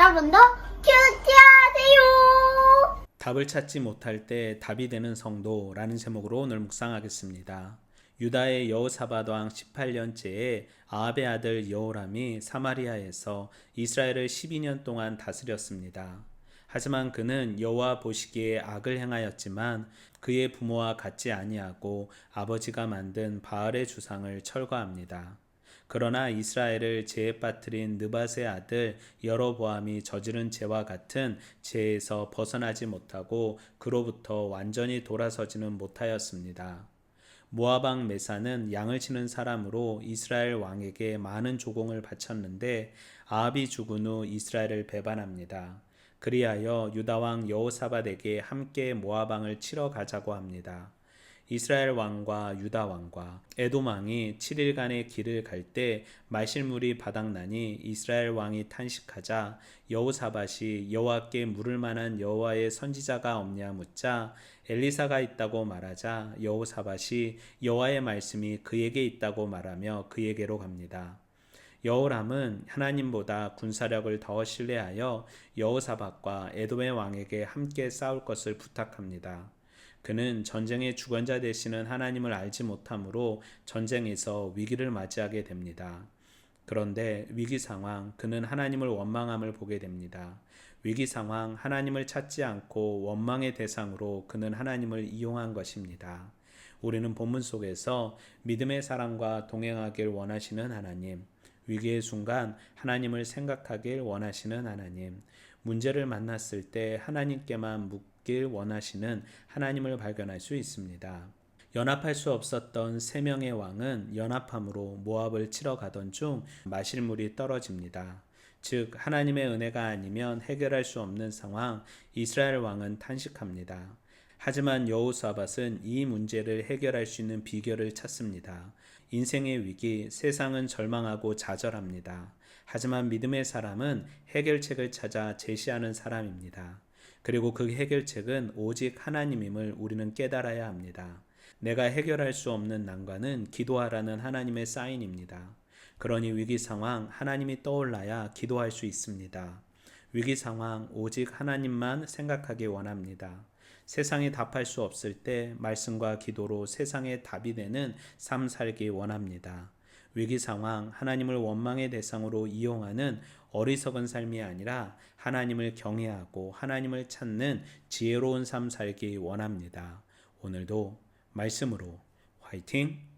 여러분도 큐티하세요. 답을 찾지 못할 때 답이 되는 성도라는 제목으로 오늘 묵상하겠습니다. 유다의 여호사밧 왕 18년째에 아합의 아들 여호람이 사마리아에서 이스라엘을 12년 동안 다스렸습니다. 하지만 그는 여호와 보시기에 악을 행하였지만 그의 부모와 같지 아니하고 아버지가 만든 바알의 주상을 철거합니다. 그러나 이스라엘을 죄에 빠뜨린 느밧의 아들 여로보암이 저지른 죄와 같은 죄에서 벗어나지 못하고 그로부터 완전히 돌아서지는 못하였습니다. 모아방 메사는 양을 치는 사람으로 이스라엘 왕에게 많은 조공을 바쳤는데 아합이 죽은 후 이스라엘을 배반합니다. 그리하여 유다 왕 여호사밧에게 함께 모아방을 치러 가자고 합니다. 이스라엘 왕과 유다 왕과 에돔 왕이 7일간의 길을 갈 때 마실물이 바닥나니 이스라엘 왕이 탄식하자 여호사밧이 여호와께 물을 만한 여호와의 선지자가 없냐 묻자 엘리사가 있다고 말하자 여호사밧이 여호와의 말씀이 그에게 있다고 말하며 그에게로 갑니다. 여호람은 하나님보다 군사력을 더 신뢰하여 여호사밧과 에돔의 왕에게 함께 싸울 것을 부탁합니다. 그는 전쟁의 주관자 되시는 하나님을 알지 못하므로 전쟁에서 위기를 맞이하게 됩니다. 그런데 위기 상황, 그는 하나님을 원망함을 보게 됩니다. 위기 상황, 하나님을 찾지 않고 원망의 대상으로 그는 하나님을 이용한 것입니다. 우리는 본문 속에서 믿음의 사람과 동행하길 원하시는 하나님, 위기의 순간 하나님을 생각하길 원하시는 하나님, 문제를 만났을 때 하나님께만 묻길 원하시는 하나님을 발견할 수 있습니다. 연합할 수 없었던 세 명의 왕은 연합함으로 모압을 치러 가던 중 마실 물이 떨어집니다. 즉 하나님의 은혜가 아니면 해결할 수 없는 상황 이스라엘 왕은 탄식합니다. 하지만 여호사밧은 이 문제를 해결할 수 있는 비결을 찾습니다. 인생의 위기, 세상은 절망하고 좌절합니다. 하지만 믿음의 사람은 해결책을 찾아 제시하는 사람입니다. 그리고 그 해결책은 오직 하나님임을 우리는 깨달아야 합니다. 내가 해결할 수 없는 난관은 기도하라는 하나님의 사인입니다. 그러니 위기 상황 하나님이 떠올라야 기도할 수 있습니다. 위기 상황 오직 하나님만 생각하기 원합니다. 세상에 답할 수 없을 때 말씀과 기도로 세상에 답이 되는 삶 살기 원합니다. 위기 상황 하나님을 원망의 대상으로 이용하는 어리석은 삶이 아니라 하나님을 경외하고 하나님을 찾는 지혜로운 삶 살기 원합니다. 오늘도 말씀으로 화이팅!